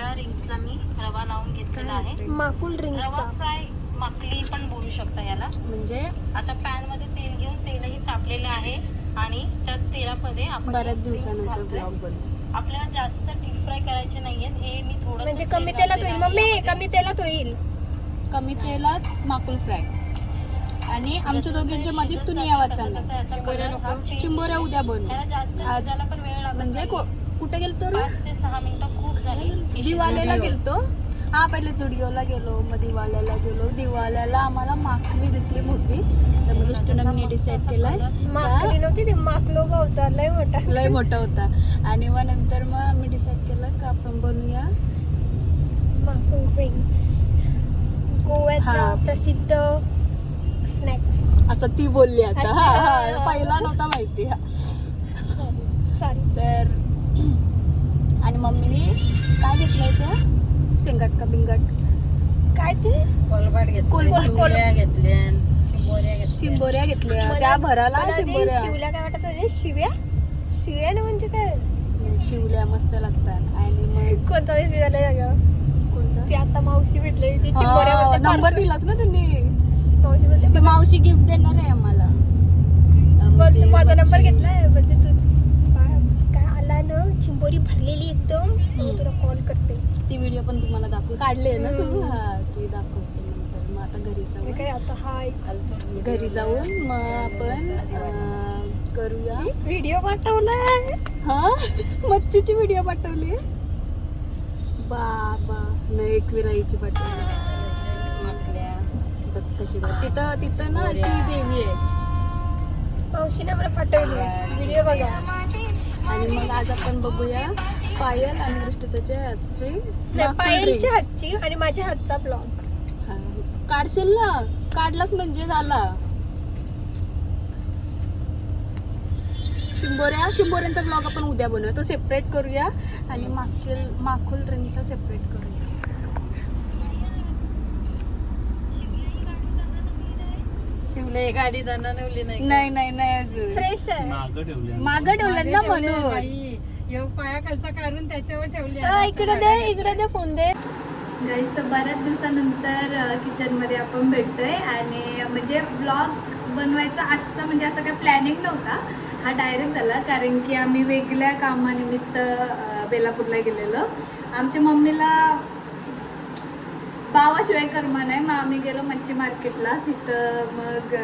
सगळ्या रिंग्सला मी रवा लावून घेतलेला आहे. माकुल रवा ड्रिंक्सचा फ्राय माकली पण बोलू शकता याला. म्हणजे? आता पॅनमध्ये तेल घेऊन तेलही तापलेलं आहे आणि त्या तेलामध्ये आपण बऱ्याच हे rings दिवसानंतर घालतोय. ब्लॉग बनवू. आपल्याला जास्त डीप फ्राय करायचे नाहीयेत हे मी थोडं म्हणजे कमी तेलात होईल. मम्मी कमी तेलात होईल. कमी तेलात माकुल फ्राय. आणि आमच्या दोघींच्या मध्ये तुम्ही यावा चालणार चिंबोऱ्या उद्या बनवू. त्याला जास्त आज शिजायला पण वेळ लागत म्हणजे नाही. को- कुठे गेलतो रे? पाच ते सहा मिनिटं झाली. दिवाल्याला शिजण्यासाठी. गेलतो. हा पहिले जुडिओला गेलो मग दिवाल्याला गेलो. दिवाल्याला आम्हाला माखली दिसली मोठी. तर मग दृष्टीनं मी डिसाईड केलाय. माकली नव्हती ती माकलोगा होता लय मोठा. लय मोठा होता. आणि मग नंतर मग आम्ही डिसाईड केलं का आपण बनवूया माकुल ड्रिंक्स गोव्यातला. प्रसिद्ध स्नॅक्स असं ती बोलली आता. हा, पहिला नव्हता माहिती. हा. सॉरी तर मम्मीने काय घेतलंय ते? शेंगाट का बिंगाट? काय ते? कोलबाट कोल- घेतल्या चिंबोऱ्या घेतल्या. चिंबोऱ्या घेतल्या. त्या भराला मला ते चिंबोऱ्या. शिवल्या काय वाटत होते? शिव्या? शिव्या ना म्हणजे काय? शिवल्या मस्त लागतात. आणि मग कोणता वेळेस झालं जागा कोणचा? ती आता मावशी भेटली ती चिंबोऱ्या हा, नंबर parcel. दिलास ना त्यांनी. मावशी बोलते ती मावशी गिफ्ट देणार आहे आम्हाला. म्हणजे माझा नंबर मच्छी. घेतलाय बोलते तू चिंबोरी भरलेली एकदम. हम्म. तुला कॉल करते. ती व्हिडिओ पण तुम्हाला दाखवू काढले ना तू. हा ती दाखवते नंतर. मग आता घरी जाऊ. काय आता? हाय. घरी जाऊन. मग आपण करूया. व्हिडिओ पाठवलाय. हा? मच्छीची व्हिडिओ पाठवली. बाबा. नाही एकविराईची पाठवली. बघ कशी तिथं तिथं ना अशी देवी आहे. मावशीने मला पाठवली. व्हिडिओ बघा. आणि मग आज आपण बघूया पायल आणि दृष्टीताच्या हातची ring. हातची आणि माझ्या हातचा ब्लॉग. काढशील ना? काढलाच म्हणजे झाला. चिंबोऱ्या चिंबोऱ्यांचा ब्लॉग आपण उद्या बनवूया तो सेपरेट करूया आणि माखील माखुल रिंगचा सेपरेट करूया. शिवले गाडी दाना नवली नाही नाही नाही नाही अजून. फ्रेश आहे मागं ठेवलं ना म्हणून. योग पाया खालचा काढून त्याच्यावर ठेवली. अ, इकडे दे इकडे दे फोन दे. गाईस तर बऱ्याच दिवसानंतर किचनमध्ये आपण भेटतोय आणि म्हणजे ब्लॉग बनवायचा आजचा म्हणजे असं काही प्लॅनिंग नव्हता. हा डायरेक्ट झाला कारण की आम्ही वेगळ्या कामानिमित्त अं, बेलापूरला गेलेलो. आमच्या मम्मीला गावाशिवाय कर्मा नाही मग आम्ही गेलो मच्छी मार्केटला. तिथं मग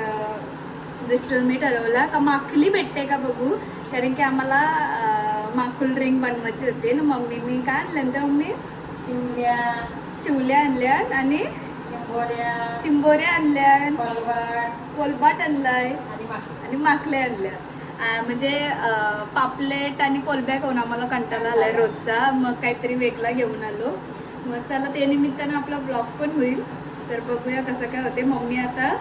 मी ठरवला का माखली भेटते का बघू? कारण की आम्हाला अं, माकुल ड्रिंक बनवायची होती. ना मम्मीनी काय आणलं तर मम्मी? शिवल्या शिवल्या आणल्या आणि चिंबोऱ्या. चिंबोऱ्या आणल्या. कोलबाट कोलबाट आणलाय. आणि माकल्या आणल्या. म्हणजे पापलेट आणि कोलब्या खाऊन आम्हाला कंटाळा आलाय रोजचा. मग काहीतरी वेगळा घेऊन आलो. मग चला ते निमित्तानं आपला ब्लॉग पण होईल. तर बघूया कसं काय होते मम्मी आता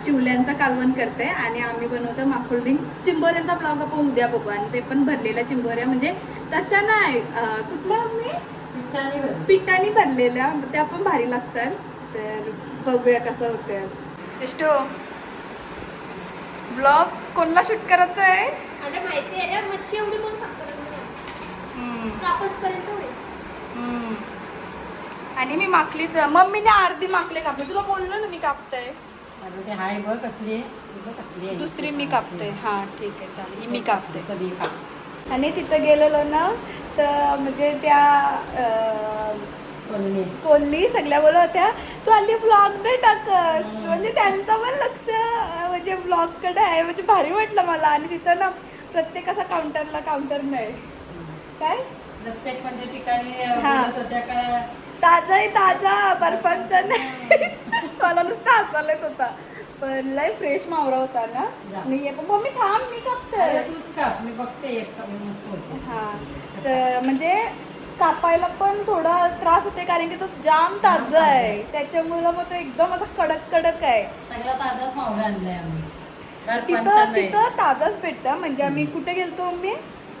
शिवल्यांचं कालवण करते आणि आम्ही बनवतो माकुल्डिंग चिंबोऱ्यांचा ब्लॉग आपण उद्या बघू. आणि ते पण भरलेल्या चिंबोऱ्या. म्हणजे तशा नाही अं, कुठल्या आम्ही पिठाने भरली. पिठाने भरलेल्या. त्या पण भारी लागतात. तर बघूया कसं होतंय आज. इष्टो ब्लॉग कोणला शूट करायचं आहे आता माहिती आहे मच्छी एवढी कोण सांगतो? हम्म, कापस पर्यंत होईल. आणि मी माकली मम्मीने अर्धी माकले कापले. तुला बोललो ना मी कापतय. अरे ते हाय बघ कसली आहे. बघ कसली आहे. दुसरी मी कापते. हा ठीक आहे चालेल. ही मी कापते. सगळी काप. आणि तिथं गेलेलो ना तर म्हणजे त्या अं. कोल्ली सगळ्या बोलत होत्या तू हल्ली ब्लॉग नाही टाकत. म्हणजे त्यांचं पण लक्ष अं, म्हणजे ब्लॉगकडे आहे. म्हणजे भारी वाटलं मला. आणि तिथं ना प्रत्येक असा काउंटरला काउंटर नाही. काय? प्रत्येक म्हणजे ठिकाणी हा. बोलत होत्या का ताजा आहे ताजा बर्फांचा नाही. मला नुसतं हसायला येत होता. पण लय फ्रेश मावरा होता ना. मी मम्मी थांब मी कापते तूच काप मी बघते एक हा. तर म्हणजे कापायला पण थोडा त्रास होते कारण की तो जाम ताजा. आहे त्याच्यामुळं मग तो एकदम असा कडक कडक आहे. सगळा ताजाच मावरा आणलाय आम्ही. बर्फांचा तिथं नाही. तिथं ताजाच भेटतं. म्हणजे आम्ही कुठे गेलतो मी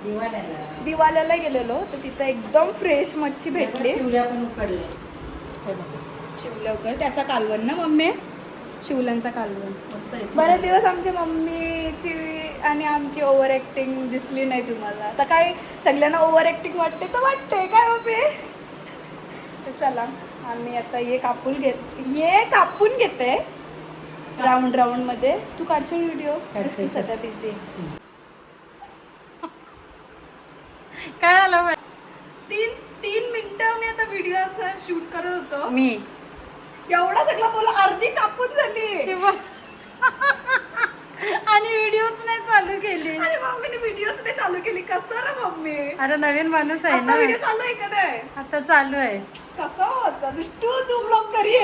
दिवाळ्याला दिवाल्याला गेलेलो तर तिथं एकदम फ्रेश मच्छी भेटली. शिवल्या पण उकडले हे बघ. शिवलवकर त्याचा कालवण ना मम्मी? शिवल्यांचा कालवण. बरेच दिवस आमच्या मम्मीची आणि आमची ओव्हर ऍक्टिंग दिसली नाही तुम्हाला. आता काय सगळ्यांना ओव्हर ऍक्टिंग वाटते तर वाटते काय मम्मी? तर चला आम्ही आता हे कापून घेत हे कापून घेते. राऊंड राऊंडमध्ये. तू काढशील व्हिडिओ. सध्या बिझी काय आलं तीन तीन मिनिटं मी आता व्हिडिओचा शूट करत होतो. मी. एवढा सगळा बोला अर्धी कापून झाली. आणि व्हिडिओच नाही चालू केली. अरे मम्मीने व्हिडिओच नाही चालू केली. कसं रे मम्मी? अरे नवीन माणूस आहे ना. व्हिडिओ चालू आहे का नाही? आता चालू आहे. कसं होता? दुष्टू तू ब्लॉग करी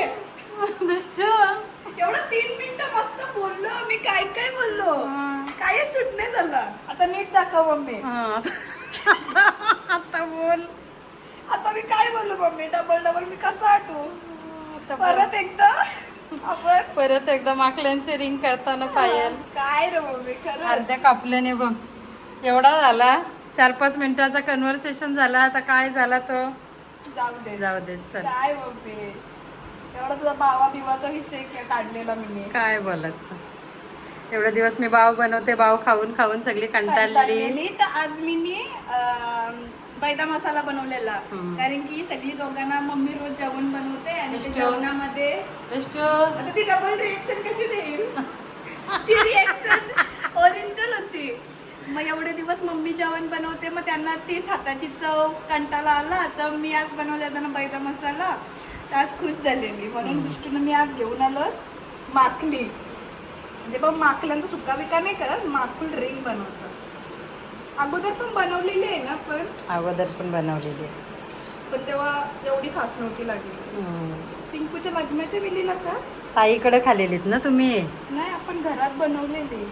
दुष्ट. एवढं तीन मिनिटं मस्त बोललो. मी काय काय बोललो काय शूट नाही झालं. आता नीट दाखव मम्मी. आता बोल. आता मी काय बोललो मम्मी? डबल डबल मी कसं आठवू बोल. परत एकदा आपण परत एकदा माकल्यांची रिंग करताना पायल. काय रे मम्मी खरं. अर्ध्या कापल्याने बघ. एवढा झाला. चार पाच मिनिटाचा कन्व्हर्सेशन झाला. आता काय झाला तो? जाऊ दे. जाऊ दे चल. काय मम्मी? एवढा तुझा भावा बिवाचा विषय काढलेला मी. काय बोलायचं? एवढे दिवस मी बाव बनवते बाव खाऊन खाऊन सगळी कंटाळली कंटाळलेली. तर आज मी नी, बैदा मसाला बनवलेला. कारण की सगळी दोघांना मम्मी रोज जेवण बनवते आणि. जेवणामध्ये आता ती डबल रिएक्शन कशी देईल? ती रिएक्शन ओरिजिनल होती. मग एवढे दिवस मम्मी जेवण बनवते मग त्यांना तीच हाताची चव कंटाळा आला. तर मी आज बनवले त्यांना बैदा मसाला. तर आज खुश झालेली. म्हणून दृष्टीनं मी आज घेऊन आलो माकली म्हणजे बघ माकल्यांचा सुका बिका नाही करत माकुल रिंग बनवतात. अगोदर पण बनवलेली आहे ना पण अगोदर पण बनवलेली आहे. पण तेव्हा एवढी खास नव्हती लागली. पिंकूच्या लग्नाच्या वेळीला का? ताईकडे खाल्लेलीत ना तुम्ही? नाही आपण घरात बनवलेली.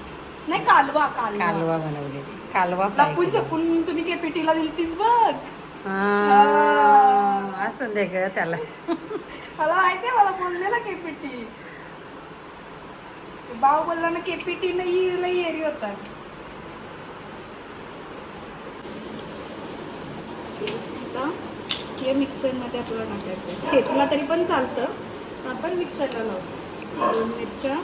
नाही कालवा कालवा. कालवा बनवलेली. कालवा fry लपून. छपून तुम्ही केपीटीला दिली तीच बघ. हा, असून दे ग त्याला. मला माहितीये मला बोललेला केपीटी. भाऊ बोलला ना केपीटी नाही लई एरी होता आता हे मिक्सरमध्ये आपल्याला टाकायचं ठेचला तरी पण चालतं. आपण मिक्सरला लावतो. दोन मिरच्या.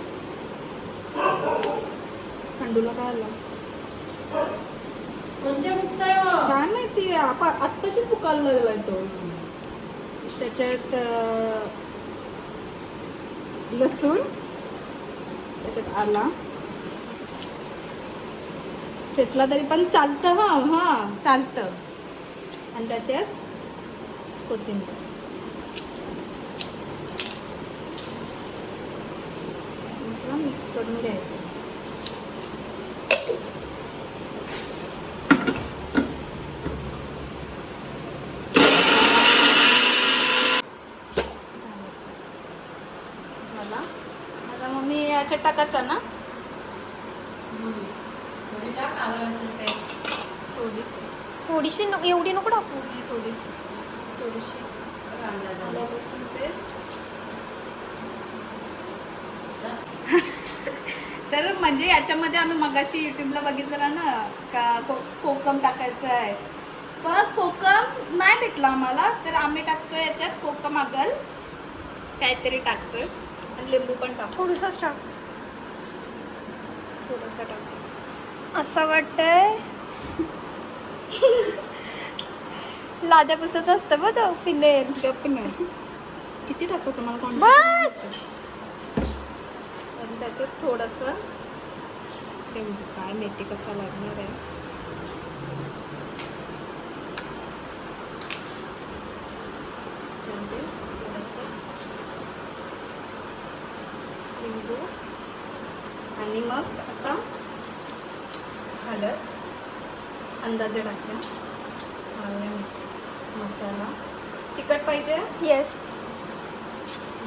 खंडूला काय आला काय माहिती आपण आत्ताशीच बुकायला लागलाय तो. त्याच्यात लसूण. त्याच्यात आला. ठेचला तरी पण चालतं हा हा चालतं. आणि त्याच्यात कोथिंबीर. मिक्स करून घ्यायचं झाला आता याच्यात टाकायचं ना? थोडीच थोडीशी नको एवढी नको टाकू. थोडीशी थोडीशी आलं लसूण पेस्ट तर म्हणजे याच्यामध्ये आम्ही मगाशी युट्यूबला बघितलेलं ना का को कोकम टाकायचं आहे. पण कोकम नाही भेटला आम्हाला तर आम्ही टाकतोय याच्यात कोकम आगल काहीतरी टाकतोय. आणि लिंबू पण टाकतो थोडंसंच टाक. थोडंसं टाकतो असं वाटतंय? लाद्यापासूनच असतं बघ तो फिनेल किती टाकायचं मला कोण बस! आणि त्याच्यात थोडंसं काय मेथी कसा लागणार आहे त्याच्यामध्ये थोडंसं लिंबू आणि मग आता हळद अंदाजे हळद, मसाला. तिखट पाहिजे? येस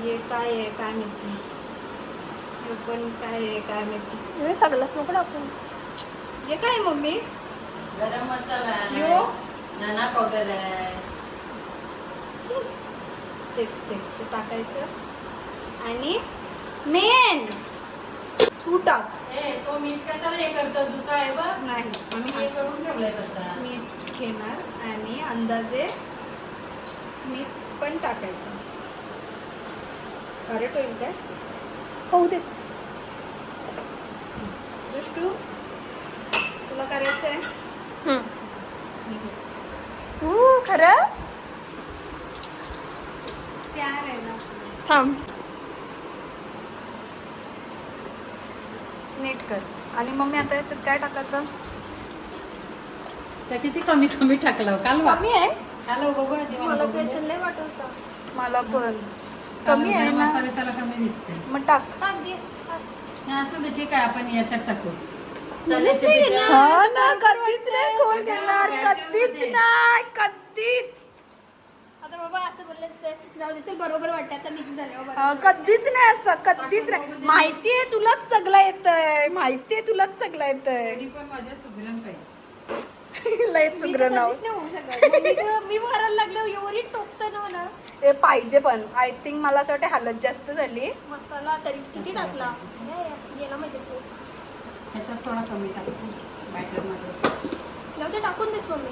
हे काय आहे काय माहिती? हे पण काय आहे काय माहिती? सगळंच नको टाकू. हे काय मम्मी? गरम मसाला यो. धना पावडर आहे. तेच ते ते टाकायचं. आणि मेन तू टाक. ए तो मीठ कशाला हे करतो दुसरा आहे बघ. नाही. आम्ही हे करून ठेवलंय तसा. मीठ घेणार आणि अंदाजे मीठ पण टाकायचं. खारट होईल काय? होऊ दे. दुष्टू तुला करायचं आहे. खरंच थांब. नीट कर. आणि मम्मी आता याच्यात काय टाकायचं? तर किती कमी कमी टाकलं काल वा कमी आहे? काल बघू आधी मला मला. त्याच्यात लय वाटत होतं. मला पण. काल कमी आहे ना? मसाले त्याला कमी दिसते मग टाक. टाक घे, टाक. नाही, असं दे ठीक आहे आपण याच्यात टाकू. हा ना कधीच नाही कोण घेणार. कधीच. नाही कधीच. जाऊ दे बरोबर वाटतं आता मिक्स झाल्यावर हा, बरोबर. कधीच नाही असं कधीच नाही. माहितीये तुलाच सगळं येतंय माहितीये तुलाच सगळं येतंय. तरी पण माझ्या सुगरण पाहिजे लय सुग्र नाव मी भरायला लागले एवढी टोकतं ना मला. ते पाहिजे पण. आय थिंक मला असं वाटतं हालत जास्त झाली. मसाला तरी किती टाकला? हे, गेला म्हणजे तो. त्याच्यात थोडा कमी टाकू. बॅटरमध्ये जाऊ दे टाकून देस मम्मी.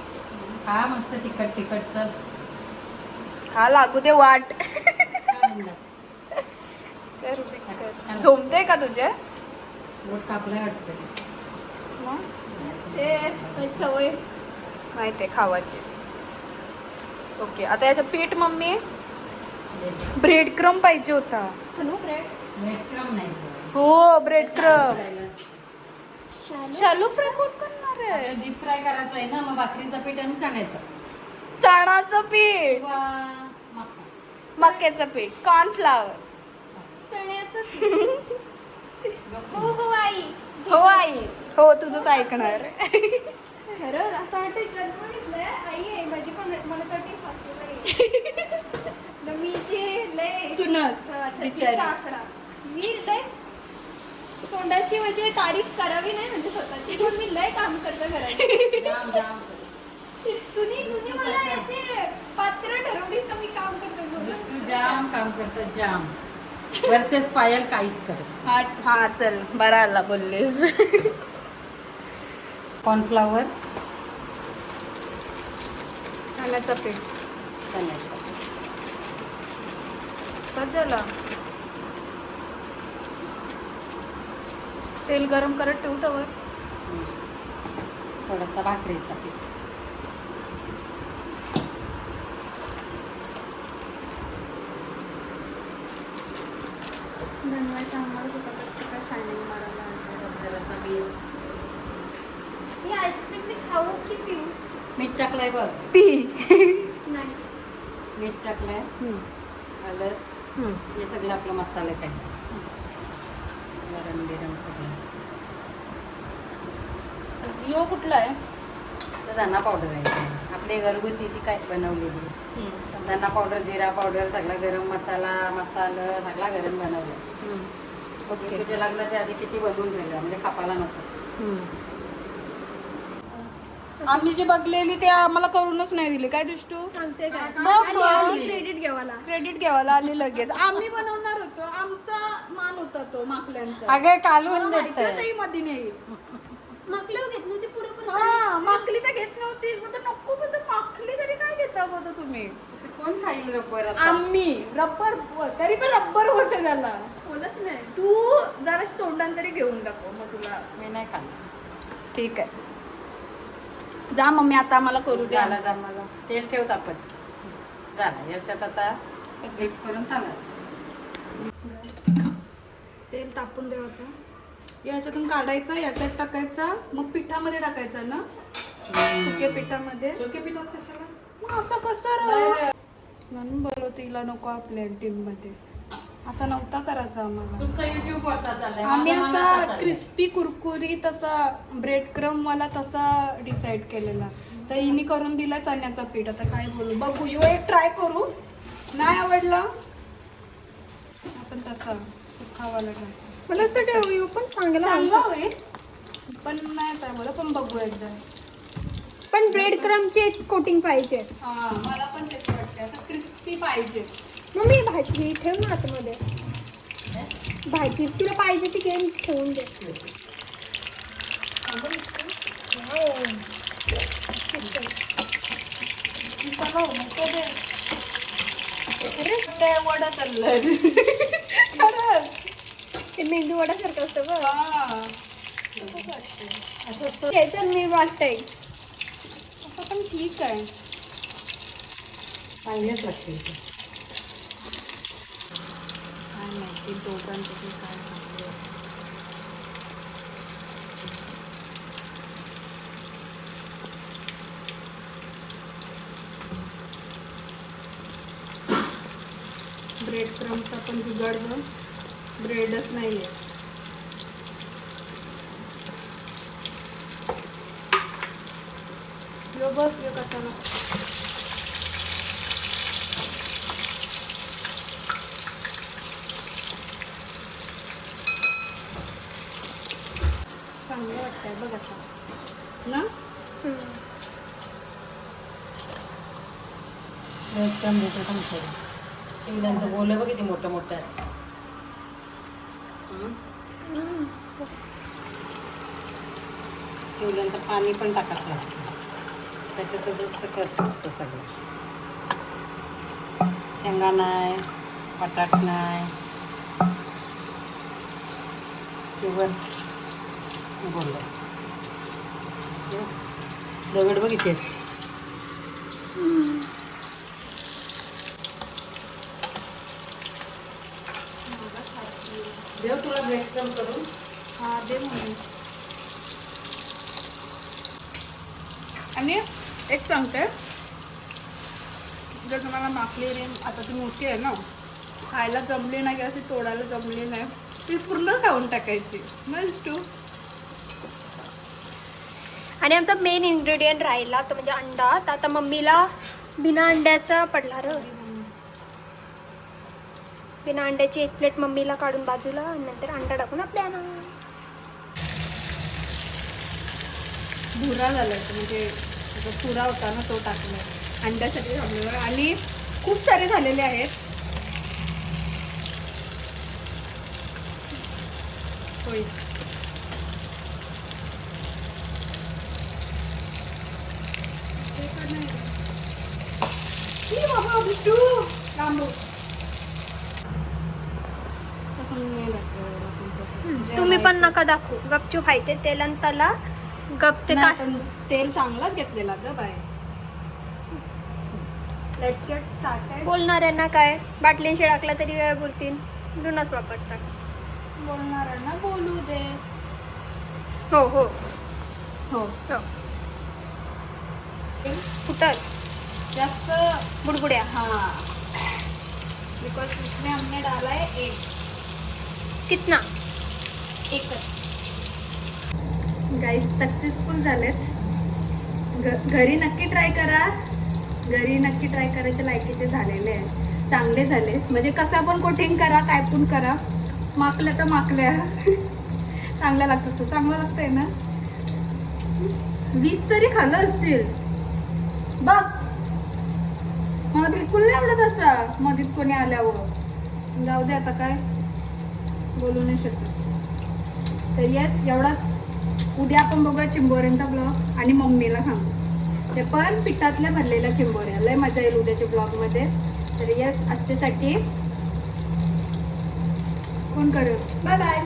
हा मस्त तिखट तिखट चल. हा लागू दे वाट. झोमते का तुझे? ते. सवय. माहितीये खावाची. ओके आता याचं पीठ मम्मी? ब्रेड क्रम पाहिजे होता. हॅलो ब्रेड ब्रेडक्रम नाही. हो ब्रेड क्रम. शालू? फ्राय कोण करणार आहे? डीप फ्राय करायचं आहे ना मग भाकरीचं पीठ आणि चण्याचं. चणाचं पीठ. मक्याचं पीठ कॉर्नफ्लावर चण्याचं हो हो आई. हो आई. हो तुझंच ऐकणार. खरंच असं वाटतं जन्म घेतलंय आई आहे माझी पण मला तर ती. न मी जे लय सुनस छत्तीसचा बिचारी. आकडा मी लय तोंडाची म्हणजे तारीफ करावी नाही म्हणजे स्वतःची पण मी लय काम करते घरात. तुम्ही तुम्ही मला याचे पात्र ठरवलीस का मी जाम काम करत जाम. वर्सेस पायल काहीच करत हा हा चल बरा आला बोललीस. कॉर्नफ्लावर चण्याचं पीठ. चण्याचं बस झाला तेल गरम करत ठेवू तवर. थोडासा भाकरीचा पीठ. बनवायचं आम्हाला शायनिंग मारायला जरासा मीठ ही आईस्क्रीम मी खाऊ की पिऊ? मीठ टाकलंय बघ. पी. नाही. मीठ टाकलंय. हळद. हे सगळं आपलं मसाले काय गरम बिरम सगळं. यो कुठला आहे? तर धना पावडर आहे. आपली घरगुती ती काय बनवलेली धना पावडर जिरा पावडर सगळा गरम मसाला मसाला सगळा गरम बनवलं. ओके तुझ्या लग्नाच्या आधी किती बनवून ठेवलं? म्हणजे कापाला नको आम्ही जे बघलेली ते आम्हाला करूनच नाही दिले. काय दुष्टू? सांगते. क्रेडिट घ्यावाला क्रेडिट घ्यावाला आले लगेच. आम्ही बनवणार होतो. आमचा मान होता तो माकल्यांचा अगं कालवून ही मध्ये नाही मागल्यावर घेत नव्हती पुरेपूर हा माकली तर घेत नव्हतीच मग तर नको पण माकली तरी काय घेता बोलतो तुम्ही? कोण खाईल रबर आम्ही. रब्बर तरी पण रब्बर होते त्याला. बोलच नाही. तू जरा तोंडान तरी घेऊन टाकू मग तुला मी नाही खाल्लं ठीक आहे. जा मम्मी आता आम्हाला करू दे झाला जा मला तेल ठेवत आपण. झालं याच्यात आता ग्रीप करून तांदळाचं तेल तापून द्यायचं याच्यातून काढायचं याच्यात टाकायचा मग पिठामध्ये टाकायचं ना? सुक्या पिठामध्ये. डोके पिठात कशाला? असं कसं? म्हणून बोलवते तिला नको आपल्या टीममध्ये. असा नव्हता करायचा आम्हाला. आम्ही मला असा. क्रिस्पी कुरकुरी तसा ब्रेड क्रम वाला तसा डिसाईड केलेला. तर हिने करून दिला चण्याचा पीठ. आता काय बोलू? बघू यो एक ट्राय करू. नाही आवडला? आपण तसा सुखावाला ट्राय मला असं ठेव पण चांगला चांगला होईल. पण नाही चांगलं. पण बघू एकदा. पण ब्रेड क्रमचे कोटिंग पाहिजे. हा मला पण तेच वाटते असं क्रिस्पी पाहिजे मग मी भाजी ठेव ना आतमध्ये. भाजी तुला पाहिजे ती घेऊन ठेवून दे. नको दे. अरे. ते वडा चाललंय. खरंच. ते मेंदू वडासारखं असतं बघ. हा. असं मी वाटतंय. असं पण ठीक आहे. चांगलेच लागते ते. असतील तोपर्यंत ते काय. ब्रेड क्रम्सचा पण बिघडलं ब्रेडच नाही आहे यो बघ यो कसा चांगलं वाटतंय बघ आता. ना? एकदम मोठं सांगतो बोल बघ किती मोठं मोठं. आहे शिवल्यांचं पाणी पण टाकायचं असतं. त्याच्यात जास्त कस असतं सगळं. शेंगा नाही बटाट नाही शुगर बोललं दगड बघितले देव तुला ब्रेक करून हा दे म्हणून. आणि एक सांगते. जर तुम्हाला माकली रे आता ती मोठी आहे ना खायला जमली नाही अशी तोडायला जमली नाही ती पूर्ण खाऊन टाकायची. मस्त तू आणि आमचा मेन इन्ग्रेडियंट राहिला तो म्हणजे अंडा. तर आता मम्मीला बिना अंड्याचा पडला र बिना अंड्याची एक प्लेट मम्मीला काढून बाजूला आणि नंतर अंडा टाकून आपल्या भुरा झाला होता म्हणजे पुरा होता ना तो टाकला. अंड्यासाठी थांबलेला आणि खूप सारे झालेले आहेत. होय. बाबा, तुम्ही पण नका दाखवू. गपचूप आहे ते तेल आणि तला गप ते काय? पण तेल चांगलाच घेतलेला ग बाय लेट्स गेट स्टार्टेड बोलणाऱ्यांना काय? बाटलींशी टाकला तरी काय बोलतील? डुनच वापरतात. बोलणाऱ्यांना बोलू दे. हो हो. हो. हो. कुठं? जास्त बुडबुड्या. हाँ. बिकॉज इसमें हमने डाला है एक. कितना? एकच. गाईज सक्सेसफुल झालेत. घ- घरी नक्की ट्राय करा. घरी नक्की ट्राय करायच्या लायकीचे झालेले आहेत. चांगले झाले म्हणजे कसं पण कोटिंग करा काय पण करा. माकलं तर माकल्या. चांगलं लागतं तर चांगलं लागतंय ना? वीस तरी खाल्लं असतील. बघ. मला बिलकुल नाही आवडत असं. मधीत कोणी आल्यावर. जाऊ दे आता काय. बोलू नाही शकत. तर येस एवढाच. उद्या आपण बघूया चिंबोऱ्यांचा ब्लॉग आणि मम्मीला सांगू. ते पण पिठातल्या भरलेल्या चिंबोऱ्या. लय मजा येईल उद्याच्या ब्लॉगमध्ये तर येस आजच्यासाठी कोण करेल बाय बाय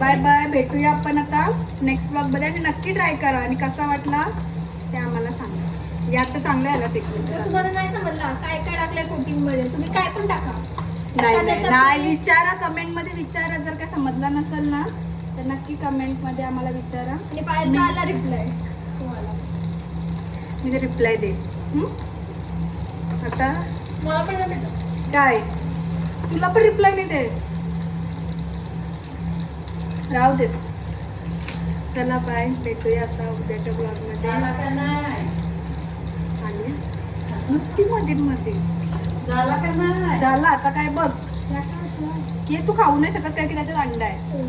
बाय बाय भेटूया आपण आता नेक्स्ट ब्लॉगमध्ये आणि नक्की ट्राय करा. आणि कसा वाटला ते आम्हाला सांगा. या तर चांगलं आला पिकनिक तुम्हाला नाही समजला. काय काय टाकलंय कोटिंगमध्ये? तुम्ही काय पण टाका. नाही विचारा कमेंटमध्ये. विचारा. जर काय समजलं नसेल ना तर नक्की कमेंटमध्ये आम्हाला विचारा. आणि पायलचा आला रिप्लाय तुम्हाला. मी ते रिप्लाय दे? आता? मला पण नाही भेटत. काय? तुला पण रिप्लाय नाही दे. राहू देस चला बाय भेटूया आता उद्याच्या ब्लॉगमध्ये झाला का नाही? आणि? नुसती मध्ये मध्ये झाला का नाही? झालं आता काय बघ. हे तू खाऊ नाही शकत काय की त्याच्यात अंडा आहे.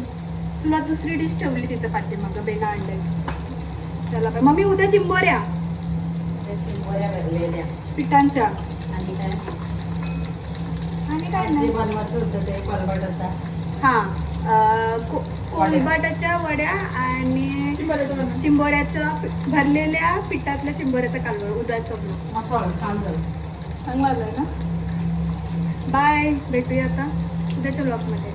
तुला दुसरी डिश ठेवली तिथं पाठीमागं बेना अंड्याची. चला बाय. मम्मी उद्या चिंबोऱ्या. भरलेल्या. पिठांच्या. आणि काय? आणि काय नाही. बनवायचं होतं ते कोलबाटाचा. हा कोलबाटाच्या वड्या आणि चिंबोऱ्याचं भरलेल्या पिठातल्या चिंबोऱ्याचा कालवड उद्याचं ब्लॉग चांगलं आलं ना? बाय भेटूया आता. उद्याच्या ब्लॉगमध्ये